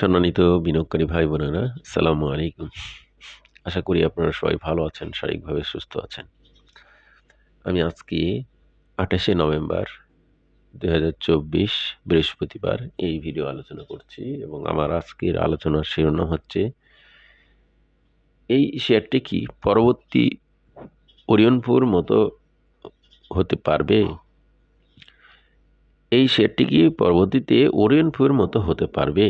সম্মানিত বিনিয়োগকারী ভাই বোনেরা সালামু আলাইকুম। আশা করি আপনারা সবাই ভালো আছেন, শারীরিকভাবে সুস্থ আছেন। আমি আজকে আঠাশে নভেম্বর দুই হাজার চব্বিশ বৃহস্পতিবার এই ভিডিও আলোচনা করছি এবং আমার আজকের আলোচনার শিরোনাম হচ্ছে, এই শেয়ারটি কি পরবর্তী ওরিয়নপুর মতো হতে পারবে? এই শেয়ারটি কি পরবর্তীতে ওরিয়নপুর মতো হতে পারবে?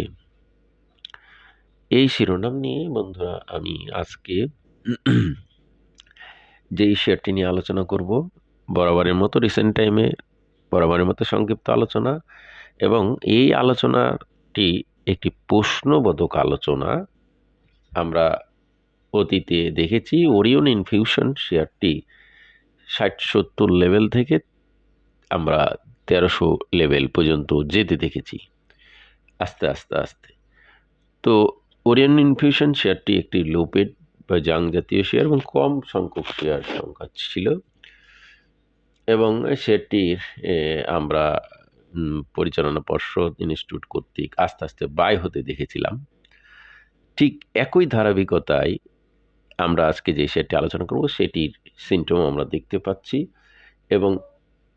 এই শিরোনাম নিয়ে বন্ধুরা আমি আজকে যেই শেয়ারটি নিয়ে আলোচনা করব, বরাবরের মতো রিসেন্ট টাইমে বরাবরের মতো সংক্ষিপ্ত আলোচনা এবং এই আলোচনাটি একটি প্রশ্নবোধক আলোচনা আমরা অতীতে দেখেছি ওরিয়ন ইনফিউশন শেয়ারটি ষাট সত্তর লেভেল থেকে আমরা তেরোশো লেভেল পর্যন্ত যেতে দেখেছি। আস্তে আস্তে আস্তে। তো ওরিয়ন ইনফিউশন শেয়ারটি একটি লোপেড বা জাং জাতীয় শেয়ার এবং কম সংখ্যক শেয়ার সংখ্যা ছিল। এবং শেয়ারটির আমরা পরিচালনা পর্ষদ ইনস্টিটিউট কর্তৃক আস্তে আস্তে বাই হতে দেখেছিলাম। ঠিক একই ধারাবাহিকতায় আমরা আজকে যে শেয়ারটি আলোচনা করব, সেটির সিমটম আমরা দেখতে পাচ্ছি। এবং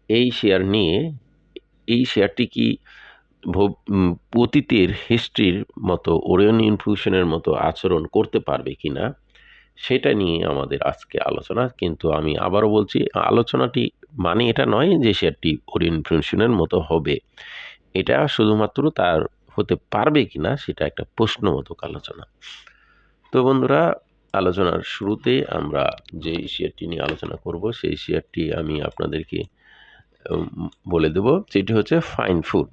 এই শেয়ার নিয়ে, এই শেয়ারটি কি অতীতের হিস্ট্রির মতো ওরিয়ন ইনফিউশনের মতো আচরণ করতে পারবে কি না, সেটা নিয়ে আমাদের আজকে আলোচনা। কিন্তু আমি আবারও বলছি, আলোচনাটি মানে এটা নয় যে শেয়ারটি ওরিয়ন ইনফিউশনের মতো হবে। এটা শুধুমাত্র তার হতে পারবে কি না, সেটা একটা প্রশ্নবোধক আলোচনা। তো বন্ধুরা, আলোচনার শুরুতে আমরা যে শেয়ারটি নিয়ে আলোচনা করব, সেই শেয়ারটি আমি আপনাদেরকে বলে দেব। সেটি হচ্ছে ফাইন ফুড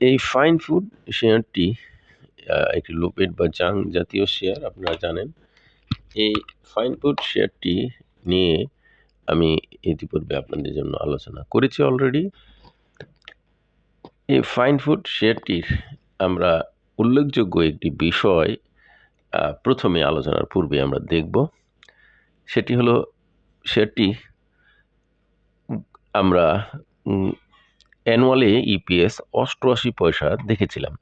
এই ফাইন ফুড শেয়ারটি একটি লোপেড বা জাং জাতীয় শেয়ার আপনারা জানেন। এই ফাইন ফুড শেয়ারটি নিয়ে আমি ইতিপূর্বে আপনাদের জন্য আলোচনা করেছি অলরেডি এই ফাইন ফুড শেয়ারটির আমরা উল্লেখযোগ্য একটি বিষয় প্রথমে আলোচনার পূর্বে আমরা দেখব। সেটি হলো শেয়ারটি আমরা অ্যানুয়ালে ইপিএস অষ্টআশি পয়সা দেখেছিলাম।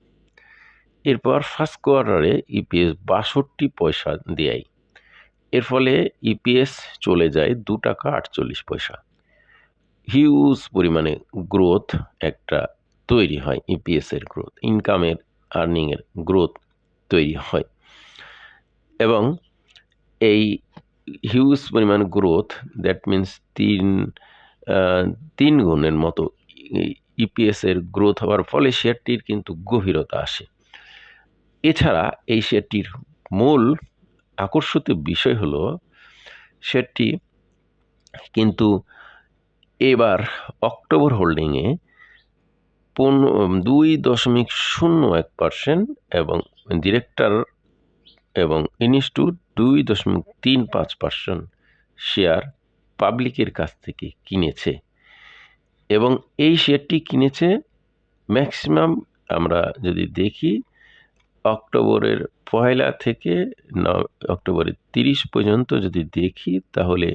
এরপর ফার্স্ট কোয়ার্টারে ইপিএস বাষট্টি পয়সা দেয়। এর ফলে ইপিএস চলে যায় দু টাকা আটচল্লিশ পয়সা। হিউজ পরিমাণে গ্রোথ একটা তৈরি হয় ইপিএসের গ্রোথ ইনকামের আর্নিংয়ের গ্রোথ তৈরি হয়। এবং এই হিউজ পরিমাণ গ্রোথ দ্যাট মিন্স তিন তিন গুণের মতো ইপিএসের গ্রোথ হওয়ার ফলে শেয়ারটির কিন্তু গভীরতা আসে। এছাড়া এই শেয়ারটির মূল আকর্ষিত বিষয় হলো শেয়ারটি কিন্তু এবার অক্টোবর হোল্ডিংয়ে পনেরো দুই দশমিক শূন্য এক পার্সেন্ট এবং ডিরেক্টর এবং ইনস্টিটিউট দুই দশমিক তিন পাঁচ পার্সেন্ট শেয়ার পাবলিকের কাছ থেকে কিনেছে। এবং এই শেয়ারটি কিনেছে ম্যাক্সিমাম আমরা যদি দেখি, অক্টোবরের পয়লা থেকে ন, অক্টোবরের তিরিশ পর্যন্ত যদি দেখি, তাহলে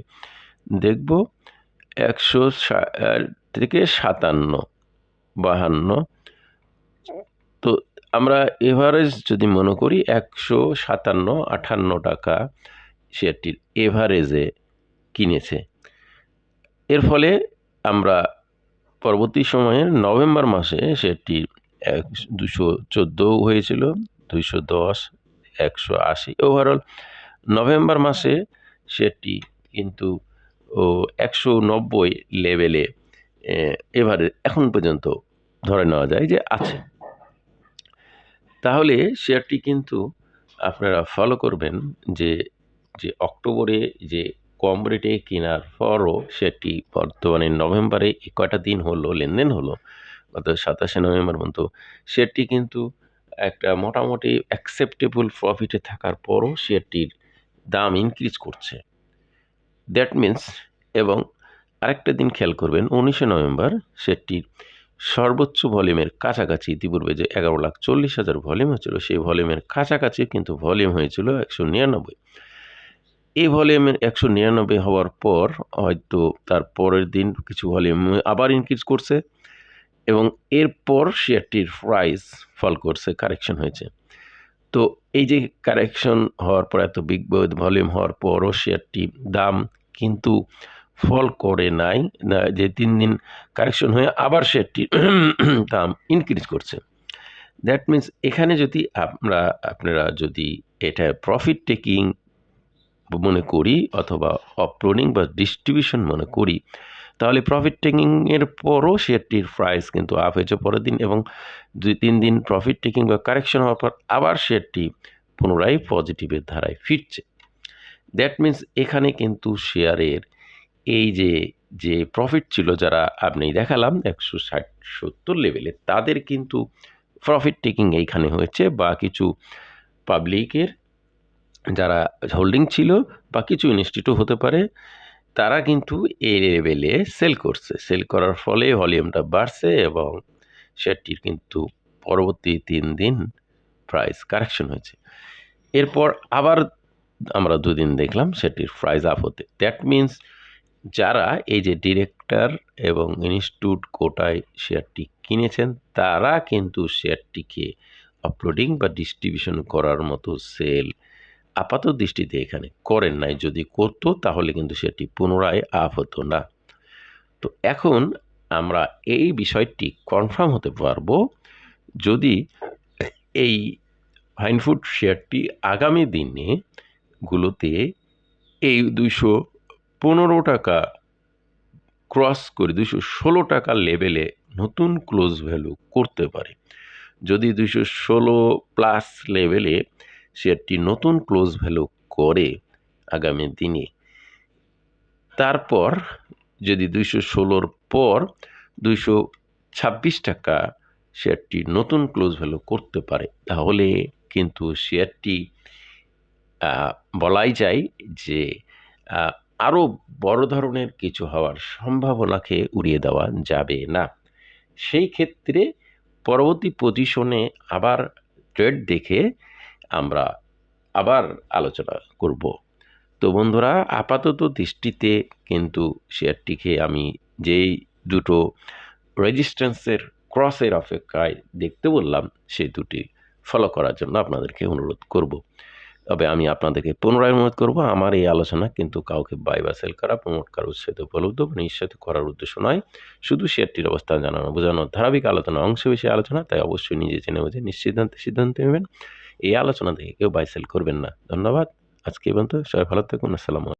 দেখব একশো থেকে সাতান্ন, বাহান্ন। তো আমরা এভারেজ যদি মনে করি একশো সাতান্ন আটান্ন টাকা শেয়ারটির এভারেজে কিনেছে। এর ফলে আমরা পরবর্তী সময়ে নভেম্বর মাসে সেটি এক দুশো চোদ্দোও হয়েছিল দুইশো দশ, একশো আশি ওভারঅল নভেম্বর মাসে সেটি কিন্তু, ও, একশো নব্বই লেভেলে এবারে এখন পর্যন্ত ধরে নেওয়া যায় যে আছে। তাহলে শেয়ারটি কিন্তু আপনারা ফলো করবেন যে যে অক্টোবরে যে কম রেটে কেনার পরও সেটি বর্তমানে নভেম্বরে কয়টা দিন হলো, লেনদেন হলো গত সাতাশে নভেম্বর পর্যন্ত শেয়ারটি কিন্তু একটা মোটামুটি অ্যাকসেপ্টেবল প্রফিটে থাকার পরও শেয়ারটির দাম ইনক্রিজ করছে। দ্যাট মিন্স এবং আরেকটা দিন খেয়াল করবেন, উনিশে নভেম্বর শেয়ারটির সর্বোচ্চ ভলিউমের কাছাকাছি, ইতিপূর্বে যে এগারো লাখ চল্লিশ হাজার ভলিউম হয়েছিল, সেই ভলিউমের কাছাকাছি কিন্তু ভলিউম হয়েছিল একশো নিরানব্বই। এই ভলিউমের একশো নিরানব্বই হওয়ার পর হয়তো তার পরের দিন কিছু ভলিউম আবার ইনক্রিজ করছে এবং এরপর শেয়ারটির প্রাইস ফল করছে কারেকশন হয়েছে। তো এই যে কারেকশন হওয়ার পর, এত বিগ ভলিউম হওয়ার পরও শেয়ারটি দাম কিন্তু ফল করে নাই, না, যে তিন দিন কারেকশন হয়ে আবার শেয়ারটি দাম ইনক্রিজ করছে। দ্যাট মিন্স এখানে যদি আমরা, আপনারা যদি এটা প্রফিট টেকিং মনে করি অথবা অপলোডিং বা ডিস্ট্রিবিউশন মনে করি, তাহলে প্রফিট টেকিংয়ের পরও শেয়ারটির প্রাইস কিন্তু আপ হয়েছে পরের দিন এবং দুই তিন দিন প্রফিট টেকিং বা কারেকশন হওয়ার পর আবার শেয়ারটি পুনরায় পজিটিভের ধারায় ফিরছে। দ্যাট মিন্স এখানে কিন্তু শেয়ারের এই যে যে প্রফিট ছিল যারা আপনি দেখালাম, একশো ষাট সত্তর লেভেলে তাদের কিন্তু প্রফিট টেকিং এইখানে হয়েছে। বা কিছু পাবলিকের যারা হোল্ডিং ছিল বা কিছু ইনস্টিটিউট হতে পারে, তারা কিন্তু এই লেভেলে সেল করছে। সেল করার ফলে ভলিউমটা বাড়ছে এবং শেয়ারটির কিন্তু পরবর্তী তিন দিন প্রাইস কারেকশন হয়েছে। এরপর আবার আমরা দুদিন দেখলাম সেটির প্রাইস আপ হতে। দ্যাট মিন্স যারা এই যে ডিরেক্টর এবং ইনস্টিটিউট কোটায় শেয়ারটি কিনেছেন, তারা কিন্তু শেয়ারটিকে আপলোডিং বা ডিস্ট্রিবিউশন করার মতো সেল আপাত দৃষ্টিতে এখানে করেন নাই, যদি করতো, তাহলে কিন্তু সেটি পুনরায় আপ হতো না। তো এখন আমরা এই বিষয়টি কনফার্ম হতে পারব, যদি এই ফাইনফুড শেয়ারটি আগামী দিনে গুলোতে এই দুইশো পনেরো টাকা ক্রস করে দুশো ষোলো টাকা লেভেলে নতুন ক্লোজ ভ্যালু করতে পারে। যদি দুশো ষোলো প্লাস লেভেলে শেয়ারটি নতুন ক্লোজ ভ্যালু করে আগামী দিনে। তারপর যদি দুইশো ষোলোর পর দুইশো ছাব্বিশ টাকা শেয়ারটি নতুন ক্লোজ ভ্যালু করতে পারে, তাহলে কিন্তু শেয়ারটি বলাই যায় যে আরও বড় ধরনের কিছু হওয়ার সম্ভাবনাকে উড়িয়ে দেওয়া যাবে না। সেই ক্ষেত্রে পরবর্তী পজিশনে আবার ট্রেড দেখে আমরা আবার আলোচনা করব। তো বন্ধুরা, আপাতত দৃষ্টিতে কিন্তু শেয়ারটিকে আমি যেই দুটো রেজিস্ট্যান্সের ক্রসের অপেক্ষায় দেখতে বললাম, সেই দুটি ফলো করার জন্য আপনাদেরকে অনুরোধ করব। তবে আমি আপনাদেরকে পুনরায় অনুরোধ করব, আমার এই আলোচনা কিন্তু কাউকে বাই বা সেল করা প্রমোট করার উৎসাহিত উপলব্ধ বা নিঃসাহিত করার উদ্দেশ্য নয়। শুধু শেয়ারটির অবস্থান জানানো বোঝানো ধারাবাহিক আলোচনা অংশ বেশি আলোচনা, তাই অবশ্যই নিজে জেনে বুঝে নিশ্চিতান্তে সিদ্ধান্ত নেবেন। এই আলোচনা থেকে কেউ বাইসেল করবেন না। ধন্যবাদ। আজকে এই পর্যন্ত। সবাই ভালো থাকুন। আসসালামু